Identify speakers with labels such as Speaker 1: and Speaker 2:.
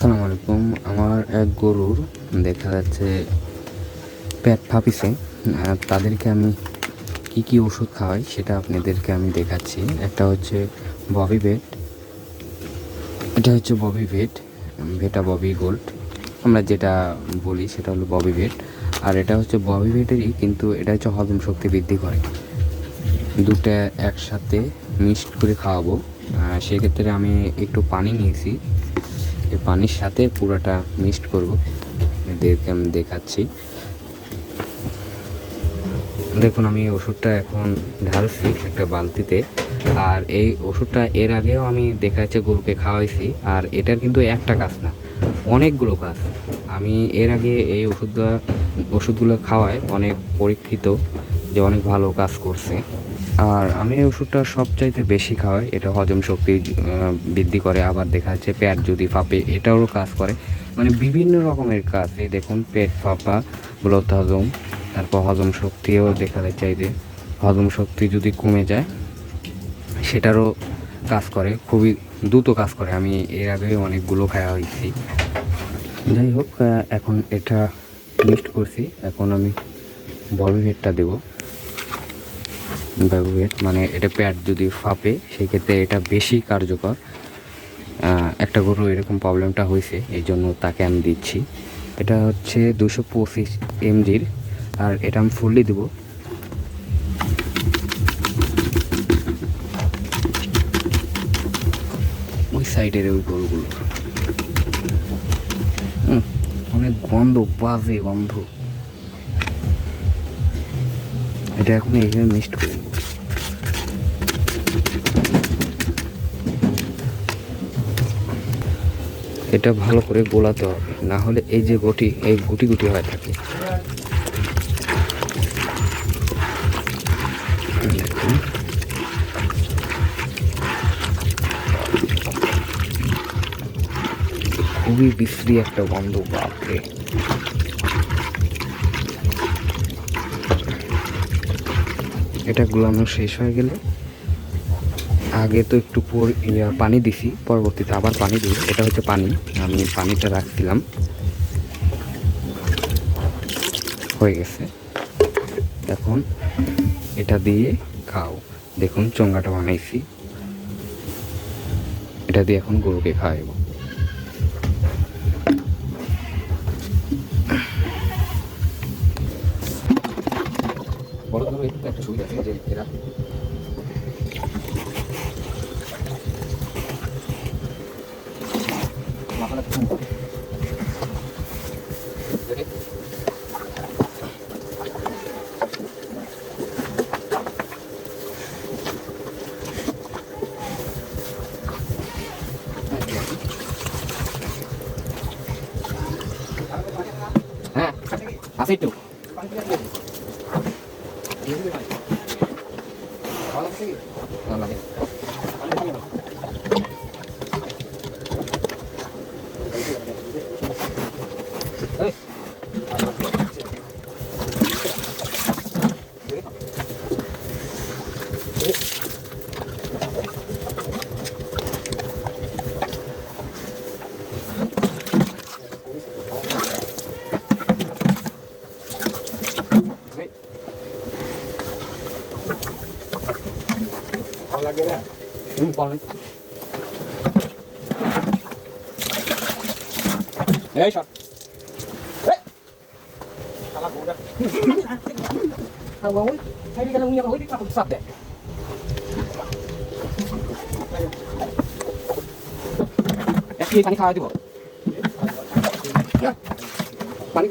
Speaker 1: আসসালামু আলাইকুম আমার এক গরুর দেখা যাচ্ছে পেট ফাঁপিছে। তাদেরকে আমি কি কি ওষুধ খাওয়াই সেটা আপনাদেরকে আমি দেখাচ্ছি। একটা হচ্ছে ববি ভেট এটা হচ্ছে ববি ভেট ভেটা ববি গোল্ড। আমরা যেটা বলি সেটা হলো ববি ভেট আর এটা হচ্ছে ববি ভেটেরই কিন্তু এটা হচ্ছে হজম শক্তি বৃদ্ধি করে। দুটো একসাথে মিক্সড করে খাওয়াবো। সেক্ষেত্রে আমি একটু পানি নিয়েছি। এই পানির সাথে পুরোটা মিক্সড করব। এদেরকে আমি দেখাচ্ছি। দেখুন, আমি ওষুধটা এখন ঢালছি একটা বালতিতে। আর এই ওষুধটা এর আগেও আমি দেখা যাচ্ছে গরুকে খাওয়াইছি। আর এটার কিন্তু একটা কাজ না, অনেকগুলো কাজ। আমি এর আগে এই ওষুধটা ওষুধগুলো খাওয়ায় অনেক পরীক্ষিত। যে অনেক ভালো কাজ করছে। আর আমি এই ওষুধটা সবচাইতে বেশি খাওয়াই, এটা হজম শক্তি বৃদ্ধি করে, আবার দেখা যাচ্ছে পেট যদি ফাঁপে, এটারও কাজ করে। মানে বিভিন্ন রকমের কাজ, এই দেখুন, পেট ফাঁপা, ব্লড হজম, তারপর হজম শক্তিও দেখা যাচ্ছে যে, হজম শক্তি যদি কমে যায়, সেটারও কাজ করে, খুবই দ্রুত কাজ করে। আমি এর আগে অনেকগুলো খাওয়া হয়েছি। যাই হোক এখন এটা মিক্সড করছি। এখন আমি বলভেটটা দেবো। ব্যবহৃত মানে এটা প্যাড যদি ফাঁপে সেই ক্ষেত্রে এটা বেশি কার্যকর। একটা গরু এরকম প্রবলেমটা হয়েছে এই জন্য তাকে আমি দিচ্ছি। এটা হচ্ছে দুশো পঁচিশ এমজির, আর এটা আমি ফুললি দেবো। ওই সাইডের ওই গরুগুলো। অনেক গন্ধ, বাজে গন্ধ। এটা এখন এইভাবে মিক্সড করে। এটা ভালো করে গোলাতে হবে, না হলে এই যে গুটি, এই গুটি গুটি হয়ে থাকে খুবই বিশ্রী একটা গন্ধ, বাপরে এটা গুলানো শেষ হয়ে গেলে আগে তো একটু পর পানি দিছি, পরবর্তীতে আবার পানি দিই এটা হচ্ছে পানি, আমি পানিটা রাখছিলাম। হয়ে গেছে। এখন এটা দিয়ে খাও। দেখুন চোঙ্গাটা বানাইছি। এটা দিয়ে এখন গরুকে খাওয়াবো বড় একটু সুবিধা আছে যে এরা মাথাটা একটু। উঁচু। দেখে? হ্যাঁ আছে একটু ভালো লাগে হুম, বলেন। এই সর। এই। শালা গরুটা। শালা ওই, সাইডে গেলে উনি আবার ওই দিকে কাপড় চাপ দেয়। একটু এই পানি খাওয়া দিব পানি